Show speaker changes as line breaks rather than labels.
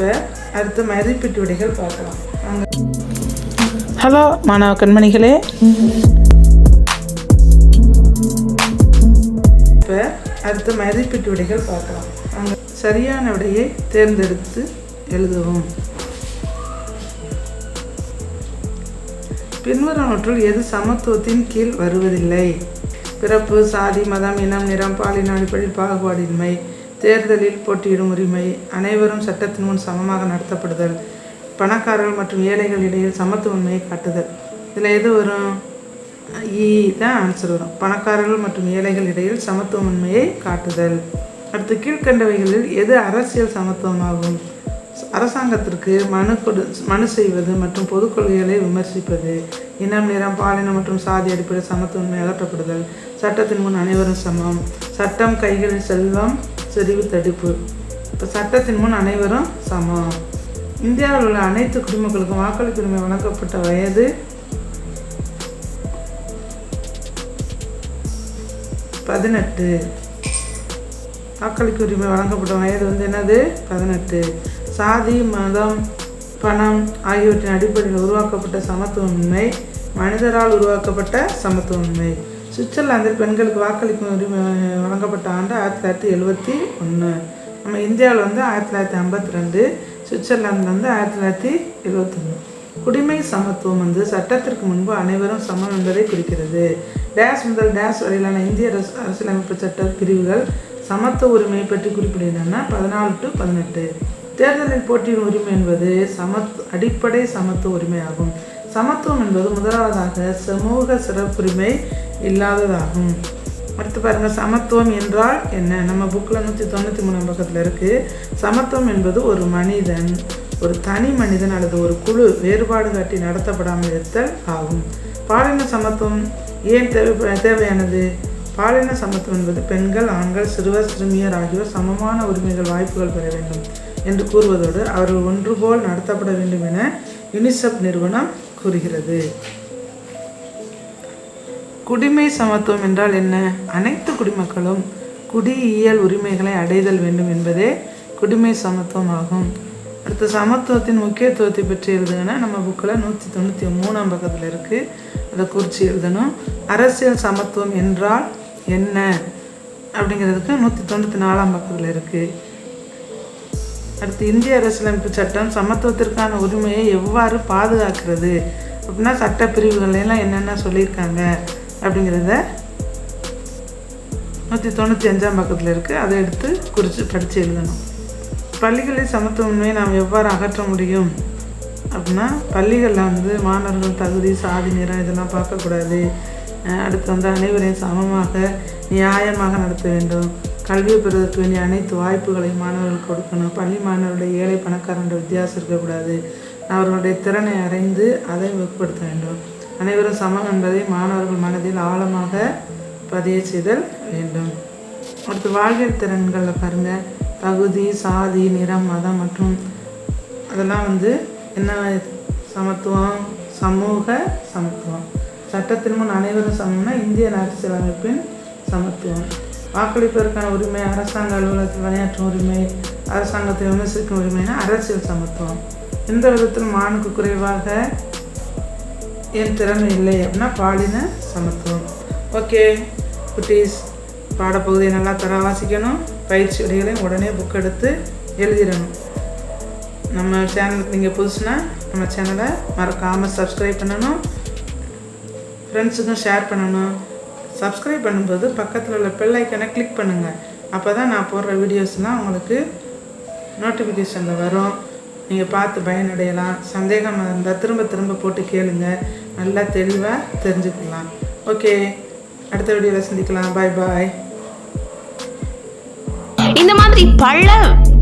இப்போ அடுத்து மதிப்பீட்டு விடைகள் பார்க்கலாம். ஹலோ மாணவ கண்மணிகளே. இப்போ அடுத்து மதிப்பீட்டு விடைகள் பார்க்கலாம். வாங்க. சரியான விடையை தேர்ந்தெடுத்து எழுதவும். பின்வருவனற்றுள் எது சமத்துவத்தின் கீழ் வருவதில்லை? பிறப்பு சாதி மதம் இனம் நிறம் பாலின அடிப்படையில் பாகுபாடின்மை. தேர்தலில் போட்டியிடும் உரிமை அனைவரும் சட்டத்தின் முன் சமமாக நடத்தப்படுதல் பணக்காரர்கள் மற்றும் ஏழைகள் இடையில் சமத்துவன்மையை காட்டுதல். இதில் எது வரும்? இ தான் ஆன்சர் வரும். பணக்காரர்கள் மற்றும் ஏழைகள் இடையில் சமத்துவமின்மையை காட்டுதல். அடுத்து கீழ்கண்டவைகளில் எது அரசியல் சமத்துவமாகும்? அரசாங்கத்திற்கு மனு கொடு மனு செய்வது மற்றும் பொது கொள்கைகளை விமர்சிப்பது இனம் நிறம் பாலினம் மற்றும் சாதி அடிப்படை சமத்துவன்மை அகற்றப்படுதல் சட்டத்தின் முன் அனைவரும் சமம். சட்டம் கைகளில் செல்வம் செறிவு தடுப்பு. இப்போ சட்டத்தின் முன் அனைவரும் சமம். இந்தியாவில் உள்ள அனைத்து குடிமக்களுக்கும் வாக்களிப்பு உரிமை வழங்கப்பட்ட வயது பதினெட்டு. வாக்களிப்பு உரிமை வழங்கப்பட்ட வயது வந்து என்னது? பதினெட்டு. சாதி மதம் பணம் ஆகியவற்றின் அடிப்படையில் உருவாக்கப்பட்ட சமத்துவமின்மை மனிதரால் உருவாக்கப்பட்ட சமத்துவமின்மை. சுவிட்சர்லாந்தில் பெண்களுக்கு வாக்களிக்கும் உரிமை வழங்கப்பட்ட ஆண்டு ஆயிரத்தி தொள்ளாயிரத்தி எழுபத்தி ஒன்று. நம்ம இந்தியாவில் வந்து ஆயிரத்தி தொள்ளாயிரத்தி ஐம்பத்தி ரெண்டு சுவிட்சர்லாந்தில் வந்து ஆயிரத்தி தொள்ளாயிரத்தி எழுபத்தொன்று குடிமை சமத்துவம் வந்து சட்டத்திற்கு முன்பு அனைவரும் சமம் என்பதை குறிக்கிறது. டேஸ் முதல் டேஸ் வரையிலான இந்திய அரசு அரசியலமைப்பு சட்ட பிரிவுகள் சமத்துவ உரிமையை பற்றி குறிப்பிடுகின்றன. பதினாலு டு பதினெட்டு. தேர்தலில் போட்டியின் உரிமை என்பது சமத் அடிப்படை சமத்துவ உரிமையாகும். சமத்துவம் என்பது முதலாவதாக சமூக சிறப்புரிமை இல்லாததாகும். அடுத்து பாருங்க சமத்துவம் என்றால் என்ன? நம்ம புக்கில் நூற்றி தொண்ணூற்றி மூணாம் பக்கத்தில் இருக்குது சமத்துவம் என்பது ஒரு மனிதன் ஒரு தனி மனிதன் அல்லது ஒரு குழு வேறுபாடு காட்டி நடத்தப்படாமல் இருத்தல் ஆகும். பாலின சமத்துவம்? ஏன் தேவை தேவையானது? பாலின சமத்துவம் என்பது பெண்கள் ஆண்கள் சிறுவர் சிறுமியர் ஆகியோர் சமமான உரிமைகள் வாய்ப்புகள் பெற வேண்டும் என்று கூறுவதோடு அவர்கள் ஒன்று போல் நடத்தப்பட வேண்டும் என யுனிசெப் நிறுவனம் கூறுகிறது. குடிமை சமத்துவம் என்றால் என்ன? அனைத்து குடிமக்களும் குடியியல் உரிமைகளை அடைதல் வேண்டும் என்பதே குடிமை சமத்துவம் ஆகும். அடுத்து சமத்துவத்தின் முக்கியத்துவத்தை பற்றி எழுதுங்கன்னா நம்ம புக்கில் நூற்றி தொண்ணூற்றி மூணாம் பக்கத்தில் இருக்குது அதை குறித்து எழுதணும். அரசியல் சமத்துவம் என்றால் என்ன? அப்படிங்கிறதுக்கு நூற்றி தொண்ணூற்றி நாலாம் பக்கத்தில் இருக்குது அடுத்து இந்திய அரசியலமைப்பு சட்டம் சமத்துவத்திற்கான உரிமையை எவ்வாறு பாதுகாக்கிறது? அப்படின்னா சட்ட பிரிவுகளெல்லாம் என்னென்ன சொல்லியிருக்காங்க? அப்படிங்கிறத நூற்றி தொண்ணூற்றி அஞ்சாம் பக்கத்தில் இருக்குது அதை எடுத்து குறித்து படித்து எழுதணும். பள்ளிகளில் சமத்துவமின்மையை நாம் எவ்வாறு அகற்ற முடியும்? அப்படின்னா பள்ளிகளில் வந்து மாணவர்கள் தகுதி சாதி நிறம் இதெல்லாம் பார்க்கக்கூடாது. அடுத்து வந்து அனைவரையும் சமமாக நியாயமாக நடத்த வேண்டும். கல்வியை பெறுவதற்கு வேண்டிய அனைத்து வாய்ப்புகளையும் மாணவர்களுக்கு கொடுக்கணும். பள்ளி மாணவருடைய ஏழை பணக்காரன்ற வித்தியாசம் இருக்கக்கூடாது. அவர்களுடைய திறனை அறிந்து அதை வெளிப்படுத்த வேண்டும். அனைவரும் சமம் என்பதை மாணவர்கள் மனதில் ஆழமாக பதிய செய்தல் வேண்டும். அடுத்து வாழ்வியல் திறன்களில் பாருங்கள் தகுதி சாதி நிறம் மதம் மற்றும் அதெல்லாம் வந்து என்ன சமத்துவம்? சமூக சமத்துவம். சட்டத்தின் முன் அனைவரும் சமம்னா இந்திய அரசியலமைப்பின் சமத்துவம். வாக்களிப்பதற்கான உரிமை அரசாங்க அலுவலகத்தில் விளையாற்றும் உரிமை அரசாங்கத்தை விமர்சிக்கும் உரிமைனா அரசியல் சமத்துவம். எந்த விதத்தில் மானுக்கு குறைவாக என் திறமை இல்லை அப்படின்னா பாலின சமத்துவம். ஓகே குட்டீஸ் பாடப்பகுதியை நல்லா தர வாசிக்கணும். பயிற்சி விடைகளையும் உடனே புக் எடுத்து எழுதிடணும். நம்ம சேனலுக்கு நீங்கள் புதுசுனா நம்ம சேனலை மறக்காமல் சப்ஸ்கிரைப் பண்ணணும். ஃப்ரெண்ட்ஸுக்கும் ஷேர் பண்ணணும். சப்ஸ்கிரைப் பண்ணும்போது பக்கத்தில் உள்ள பெல் ஐக்கனை கிளிக் பண்ணுங்கள் அப்போ தான் நான் போடுற வீடியோஸ்லாம் உங்களுக்கு நோட்டிஃபிகேஷனில் வரும். நீங்கள் பார்த்து பயனடையலாம். சந்தேகம் இருந்தால் திரும்ப திரும்ப போட்டு கேளுங்க. நல்லா தெளிவாக தெரிஞ்சுக்கலாம். ஓகே அடுத்த வீடியோவில் சந்திக்கலாம். பாய் பாய்
இந்த மாதிரி பல